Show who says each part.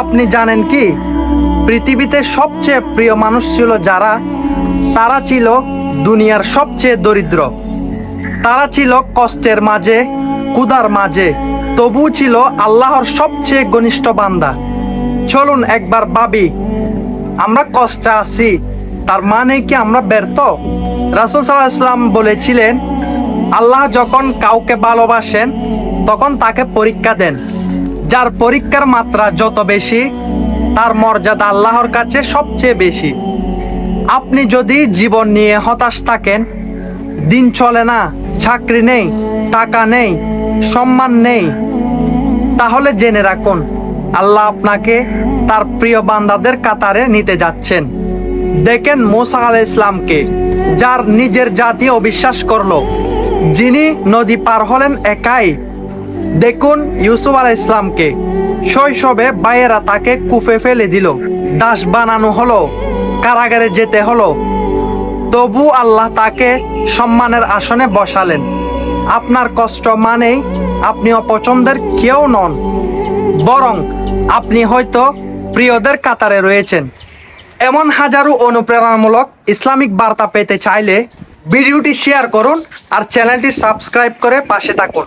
Speaker 1: আপনি জানেন কি? পৃথিবীতে সবচেয়ে প্রিয় মানুষ ছিল যারা? তারা ছিল দুনিয়ার সবচেয়ে দরিদ্র। তারা ছিল কষ্টের মাঝে কুদার মাঝে তবু ছিল আল্লাহর সবচেয়ে ঘনিষ্ঠ বান্দা। চলুন একবার ভাবি, আমরা কষ্টে আছি, তার মানে কি আমরা ব্যর্থ? রাসুল সাল্লাহ ইসলাম বলেছিলেন, আল্লাহ যখন কাউকে ভালোবাসেন, তখন তাকে পরীক্ষা দেন। যার পরীক্ষার মাত্রা যত বেশি, তার মর্যাদা আল্লাহর কাছে সবচেয়ে বেশি। আপনি যদি জীবন নিয়ে হতাশ থাকেন, দিন চলে না, চাকরি নেই, টাকা নেই, সম্মান নেই, তাহলে জেনে রাখুন, আল্লাহ আপনাকে তার প্রিয় বান্দাদের কাতারে নিতে যাচ্ছেন। দেখেন মোসা আল ইসলামকে যার নিজের জাতি অবিশ্বাস করল। যিনি নদী পার হলেন একাই দেখুন ইউসুফ আলাহ ইসলামকে শৈশবে বাইয়েরা তাকে কুফে ফেলে দিল। দাস বানানো হলো, কারাগারে যেতে হলো। তবু আল্লাহ তাকে সম্মানের আসনে বসালেন। আপনার কষ্ট মানেই আপনি অপছন্দের কেউ নন, বরং আপনি হয়তো প্রিয়দের কাতারে রয়েছেন। এমন হাজারো অনুপ্রেরণামূলক ইসলামিক বার্তা পেতে চাইলে ভিডিওটি শেয়ার করুন আর চ্যানেলটি সাবস্ক্রাইব করে পাশে থাকুন।